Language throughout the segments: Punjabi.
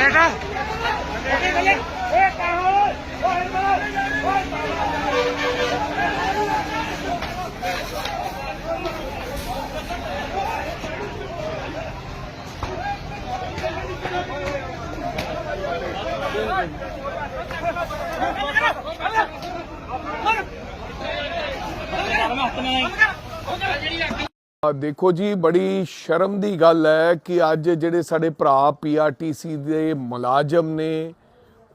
ਬੇਟਾ। ਇਹ ਕਹਾਂ ਓਏ ਓਏ ਦੇਖੋ ਜੀ, ਬੜੀ ਸ਼ਰਮ ਦੀ ਗੱਲ ਹੈ ਕਿ ਅੱਜ ਜਿਹੜੇ ਸਾਡੇ ਭਰਾ ਪੀਆਰਟੀਸੀ ਦੇ ਮੁਲਾਜ਼ਮ ਨੇ,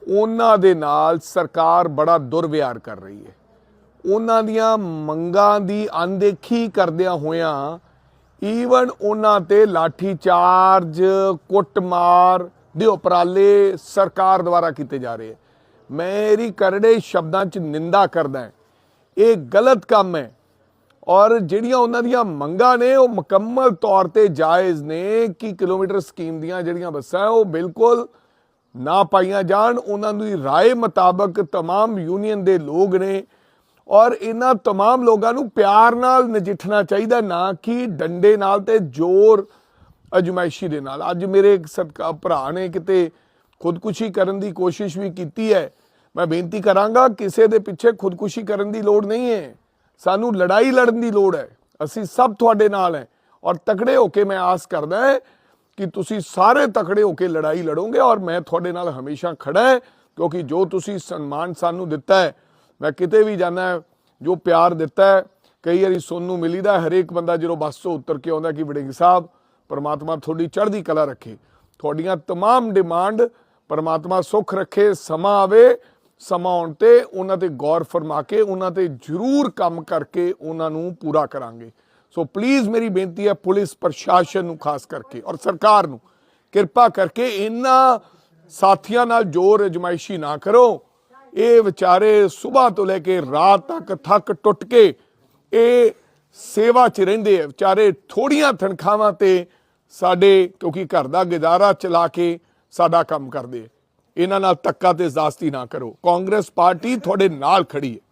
ਉਹਨਾਂ ਦੇ ਨਾਲ ਸਰਕਾਰ ਬੜਾ ਦੁਰਵਿਹਾਰ ਕਰ ਰਹੀ ਹੈ। ਉਹਨਾਂ ਦੀਆਂ ਮੰਗਾਂ ਦੀ ਅਣਦੇਖੀ ਕਰਦਿਆਂ ਹੋਇਆਂ ਈਵਨ ਉਹਨਾਂ ਤੇ ਲਾਠੀ ਚਾਰਜ ਕੁੱਟਮਾਰ ਦੇ ਉਪਰਾਲੇ ਸਰਕਾਰ ਦੁਆਰਾ ਕੀਤੇ ਜਾ ਰਹੇ ਹੈ। ਮੇਰੀ ਕਰੜੇ ਸ਼ਬਦਾਂ 'ਚ ਨਿੰਦਾ ਕਰਦਾ ਇਹ ਗਲਤ ਕੰਮ ਹੈ। ਔਰ ਜਿਹੜੀਆਂ ਉਹਨਾਂ ਦੀਆਂ ਮੰਗਾਂ ਨੇ ਉਹ ਮੁਕੰਮਲ ਤੌਰ ਤੇ ਜਾਇਜ਼ ਨੇ ਕਿ ਕਿਲੋਮੀਟਰ ਸਕੀਮ ਦੀਆਂ ਜਿਹੜੀਆਂ ਬੱਸਾਂ ਹੈ, ਉਹ ਬਿਲਕੁਲ ਨਾ ਪਾਈਆਂ ਜਾਣ ਉਹਨਾਂ ਦੀ رائے ਮੁਤਾਬਕ तमाम ਯੂਨੀਅਨ ਦੇ ਲੋਕ ਨੇ ਔਰ ਇਹਨਾਂ तमाम ਲੋਕਾਂ ਨੂੰ ਪਿਆਰ ਨਾਲ ਨਜਿੱਠਣਾ ਚਾਹੀਦਾ ਨਾ ਕਿ ਡੰਡੇ ਨਾਲ ਤੇ ਜ਼ੋਰ ਅਜਮਾਇਸ਼ੀ ਦੇ ਨਾਲ ਅੱਜ ਮੇਰੇ ਇੱਕ ਸਦਕਾ ਭਰਾ ਨੇ ਕਿਤੇ ਖੁਦਕੁਸ਼ੀ ਕਰਨ ਦੀ ਕੋਸ਼ਿਸ਼ ਵੀ ਕੀਤੀ ਹੈ ਮੈਂ ਬੇਨਤੀ ਕਰਾਂਗਾ ਕਿਸੇ ਦੇ ਪਿੱਛੇ ਖੁਦਕੁਸ਼ੀ ਕਰਨ ਦੀ ਲੋੜ ਨਹੀਂ ਹੈ ਸਾਨੂੰ ਲੜਾਈ ਲੜਨ ਦੀ ਲੋੜ ਹੈ ਅਸੀਂ ਸਭ ਤੁਹਾਡੇ ਨਾਲ ਹੈ ਔਰ ਤਕੜੇ ਹੋ ਕੇ ਮੈਂ ਆਸ ਕਰਦਾ ਹੈ ਕਿ ਤੁਸੀਂ ਸਾਰੇ ਤਕੜੇ ਹੋ ਕੇ ਲੜਾਈ ਲੜੋਗੇ ਔਰ ਮੈਂ ਤੁਹਾਡੇ ਨਾਲ ਹਮੇਸ਼ਾ ਖੜਾ ਹੈ ਕਿਉਂਕਿ ਜੋ ਤੁਸੀਂ ਸਨਮਾਨ ਸਾਨੂੰ ਦਿੱਤਾ ਹੈ ਮੈਂ ਕਿਤੇ ਵੀ ਜਾਣਾ ਹੈ, ਜੋ ਪਿਆਰ ਦਿੱਤਾ ਹੈ ਕਈ ਵਾਰੀ ਸੁਣਨ ਨੂੰ ਮਿਲੀਦਾ ਹਰੇਕ ਬੰਦਾ ਜਦੋਂ ਬੱਸ ਤੋਂ ਉਤਰ ਕੇ ਆਉਂਦਾ ਕਿ ਵਡਿੰਗ ਸਾਹਿਬ ਪਰਮਾਤਮਾ ਤੁਹਾਡੀ ਚੜ੍ਹਦੀ ਕਲਾ ਰੱਖੇ ਤੁਹਾਡੀਆਂ तमाम ਡਿਮਾਂਡ ਪਰਮਾਤਮਾ ਸੁੱਖ ਰੱਖੇ ਸਮਾਂ ਆਵੇ ਸਮਾਂ ਆਉਣ ਤੇ ਉਹਨਾਂ ਤੇ ਗੌਰ ਫਰਮਾ ਕੇ ਉਹਨਾਂ ਤੇ ਜ਼ਰੂਰ ਕੰਮ ਕਰਕੇ ਉਹਨਾਂ ਨੂੰ ਪੂਰਾ ਕਰਾਂਗੇ। ਸੋ ਪਲੀਜ਼ ਮੇਰੀ ਬੇਨਤੀ ਹੈ ਪੁਲਿਸ ਪ੍ਰਸ਼ਾਸਨ ਨੂੰ ਖਾਸ ਕਰਕੇ ਔਰ ਸਰਕਾਰ ਨੂੰ ਕਿਰਪਾ ਕਰਕੇ ਇਹਨਾਂ ਸਾਥੀਆਂ ਨਾਲ ਜੋਰ ਅਜਮਾਇਸ਼ੀ ਨਾ ਕਰੋ। ਇਹ ਵਿਚਾਰੇ ਸਵੇਰ ਤੋਂ ਲੈ ਕੇ ਰਾਤ ਤੱਕ ਥੱਕ ਟੁੱਟ ਕੇ ਇਹ ਸੇਵਾ 'ਚ ਰਹਿੰਦੇ ਆ। ਵਿਚਾਰੇ ਥੋੜੀਆਂ ਤਨਖਾਹਾਂ ਤੇ ਸਾਡੇ ਕਿਉਂਕਿ ਘਰ ਦਾ ਗੁਜ਼ਾਰਾ ਚਲਾ ਕੇ ਸਾਡਾ ਕੰਮ ਕਰਦੇ ਆ। ਇਹਨਾਂ ਨਾਲ ਧੱਕਾ ਤੇ ਜ਼ਾਸਤੀ ਨਾ ਕਰੋ। ਕਾਂਗਰਸ ਪਾਰਟੀ ਤੁਹਾਡੇ ਨਾਲ ਖੜੀ ਹੈ।